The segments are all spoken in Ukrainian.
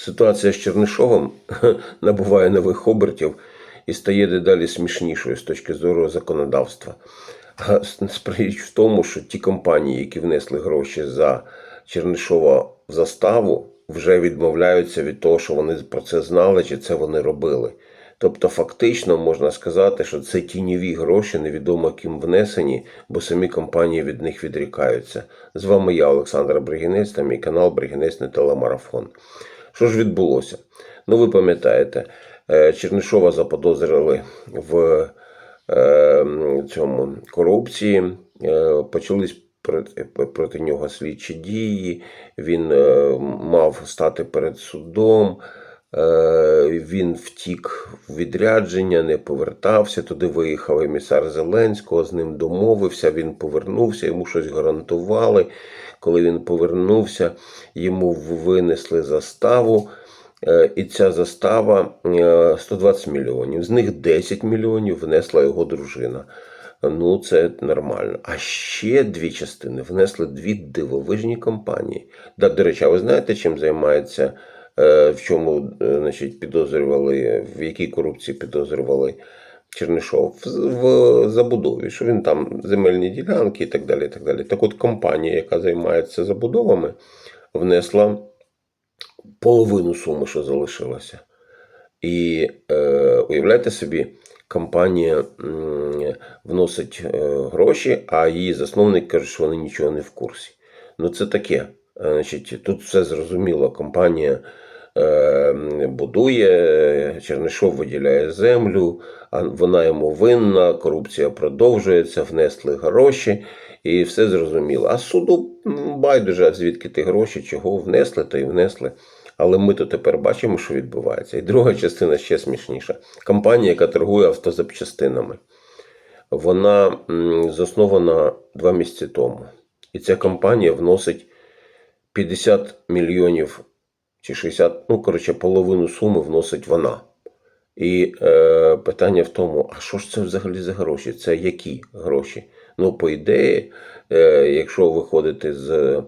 Ситуація з Чернишовим набуває нових обертів і стає дедалі смішнішою з точки зору законодавства. А Річ в тому, що ті компанії, які внесли гроші за Чернишова в заставу, вже відмовляються від того, що вони про це знали, чи це вони робили. Тобто, фактично можна сказати, що це тіньові гроші, невідомо ким внесені, бо самі компанії від них відрікаються. З вами я, Олександр Бригінець, та мій канал Бригінець не телемарафон. Що ж відбулося? Ну, ви пам'ятаєте, е, Чернишова заподозрили в е, цьому корупції, е, почались проти, нього слідчі дії, він мав стати перед судом. Е, Він втік в відрядження, не повертався. Туди виїхав емісар Зеленського, з ним домовився. Він повернувся, йому щось гарантували. Коли він повернувся, йому винесли заставу. Е, І ця застава е, 120 мільйонів. З них 10 мільйонів внесла його дружина. Ну, це нормально. А ще дві частини внесли дві дивовижні компанії. Да, до речі, а ви знаєте, чим займається, е, в чому е, значить, підозрювали, в якій корупції підозрювали Чернишов? В, забудові, що він там земельні ділянки і так далі. І так, далі. так от компанія, яка займається забудовами, внесла половину суми, що залишилося. І е, уявляєте собі, компанія м, вносить е, гроші, а її засновник каже, що вони нічого не в курсі. Ну, це таке. Е, Значить, тут все зрозуміло. Компанія е, будує, Чернишов виділяє землю, вона йому винна, корупція продовжується, внесли гроші, і все зрозуміло. А суду байдуже, звідки ті гроші, чого внесли, то і внесли. Але ми то тепер бачимо, що відбувається. І друга частина ще смішніша. Компанія, яка торгує автозапчастинами, вона заснована два місяці тому. І ця компанія вносить 50 мільйонів чи 60, ну, коротше, половину суми вносить вона. І е, питання в тому, а що ж це взагалі за гроші? Це які гроші? Ну, по ідеї, е, якщо виходити з е,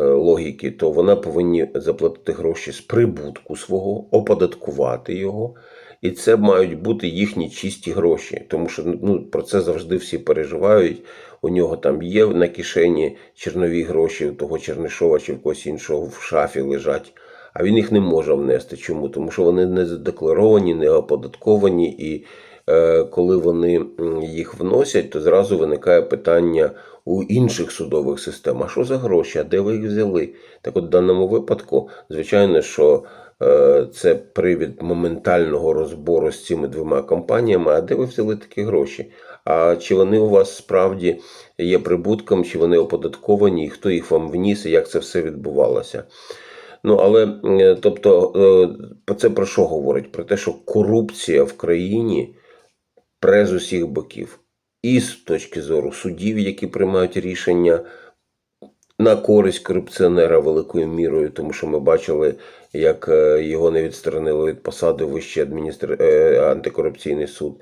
логіки, то вона повинні заплатити гроші з прибутку свого, оподаткувати його. І це мають бути їхні чисті гроші, тому що ну, про це завжди всі переживають. У нього там є на кишені чернові гроші у того Чернишова чи в когось іншого в шафі лежать, а він їх не може внести. Чому? Тому що вони не задекларовані, не оподатковані, і е, коли вони їх вносять, то зразу виникає питання у інших судових систем: а що за гроші? А де ви їх взяли? Так от в даному випадку, звичайно, що. Е, Це привід моментального розбору з цими двома компаніями. А де ви взяли такі гроші? А чи вони у вас справді є прибутком, чи вони оподатковані, і хто їх вам вніс, і як це все відбувалося? Ну, але е, тобто, е, це про що говорить? Про те, що корупція в країні пре з усіх боків. І з точки зору судів, які приймають рішення на користь корупціонера великою мірою, тому що ми бачили, як е, його не відсторонили від посади Вищий адміністр... антикорупційний суд.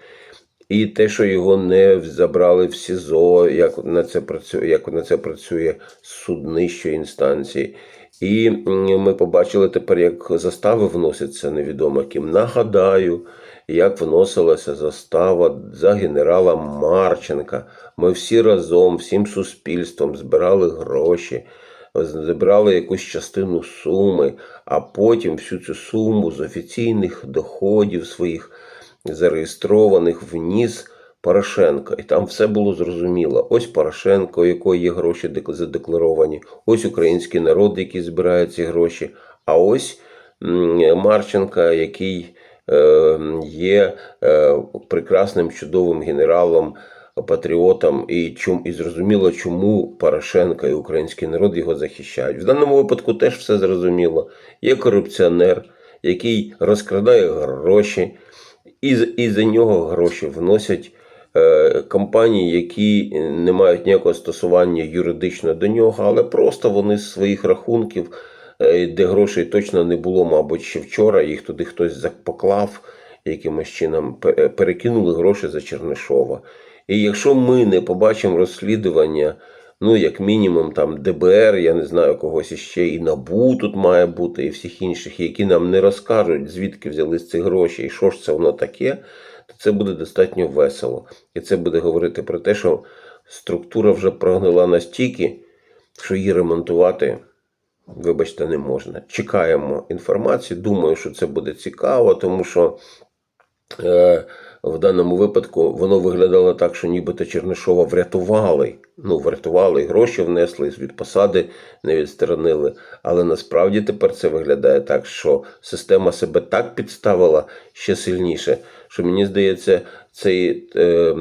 І те, що його не забрали в СІЗО, як на це працює, як на це працює суд нижчої інстанції. І ми побачили тепер, як застави вносяться невідомо ким. Нагадаю, як вносилася застава за генерала Марченка. Ми всі разом, всім суспільством збирали гроші, зібрали якусь частину суми, а потім всю цю суму з офіційних доходів своїх зареєстрованих вніс Порошенко. І там все було зрозуміло. Ось Порошенко, у якого є гроші задекларовані, ось український народ, який збирає ці гроші, а ось Марченка, який е, є е, прекрасним чудовим генералом. Патріотам і чому і зрозуміло, чому Порошенко і український народ його захищають. В даному випадку теж все зрозуміло. Є корупціонер, який розкрадає гроші, і, і за нього гроші вносять е, компанії, які не мають ніякого стосування юридично до нього, але просто вони з своїх рахунків, е, де грошей точно не було, мабуть, ще вчора, їх туди хтось поклав якимось чином, перекинули гроші за Чернишова. І якщо ми не побачимо розслідування Ну, як мінімум, там ДБР, я не знаю когось іще, і НАБУ тут має бути, і всіх інших, які нам не розкажуть, звідки взялись ці гроші, і що ж це воно таке, це буде достатньо весело. І це буде говорити про те, що структура вже прогнила настільки, що її ремонтувати, вибачте, не можна. Чекаємо інформації. Думаю, що це буде цікаво, тому що в даному випадку воно виглядало так, що нібито Чернишова врятували. Ну, врятували, гроші внесли, від посади не відсторонили. Але насправді тепер це виглядає так, що система себе так підставила ще сильніше, що мені здається, цей е, е,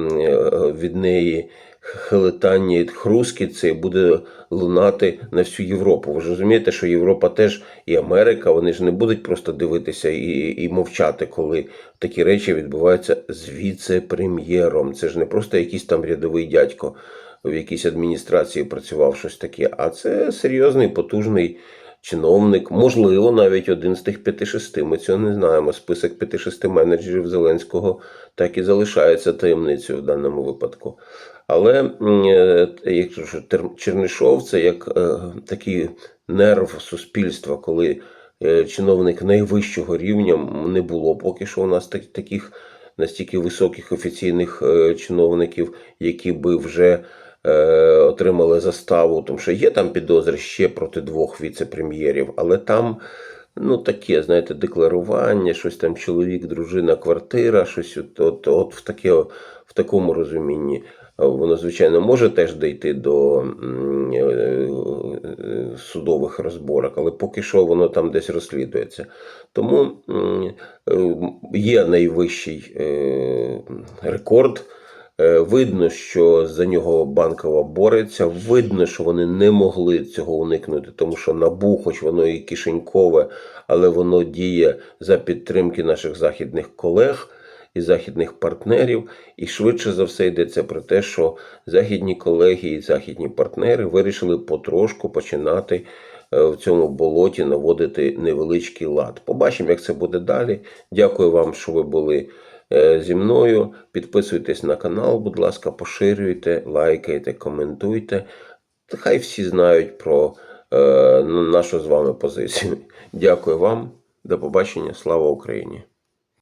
від неї хилитання і хрускіт цей буде лунати на всю Європу. Ви ж розумієте, що Європа теж і Америка, вони ж не будуть просто дивитися і, і мовчати, коли такі речі відбуваються з віце-прем'єром. Це ж не просто якийсь там рядовий дядько в якійсь адміністрації працював щось таке, а це серйозний, потужний чиновник, можливо, навіть один з тих п'яти-шести. Ми цього не знаємо. Список п'яти-шести менеджерів Зеленського так і залишається таємницею в даному випадку. Але е, якщо Чернишов це як е, такий нерв суспільства, коли е, чиновник найвищого рівня не було поки що у нас таких настільки високих офіційних чиновників, які би вже отримали заставу, тому що є там підозри ще проти двох віце-прем'єрів, але там. Ну, таке, знаєте, декларування, щось там чоловік, дружина, квартира, щось от, от, от в, таке, в такому розумінні. Е, Воно, звичайно, може теж дійти до е, е, судових розборок, але поки що воно там десь розслідується. Тому е, є найвищий е, рекорд. Е, Видно, що за нього банкова бореться. Видно, що вони не могли цього уникнути, тому що набу, хоч воно і кишенькове, але воно діє за підтримки наших західних колег і західних партнерів. І швидше за все йдеться про те, що західні колеги і західні партнери вирішили потрошку починати е, в цьому болоті наводити невеличкий лад. Побачимо, як це буде далі. Дякую вам, що ви були зі мною. Підписуйтесь на канал, будь ласка, поширюйте, лайкайте, коментуйте. Хай всі знають про е, нашу з вами позицію. Дякую вам. До побачення. Слава Україні!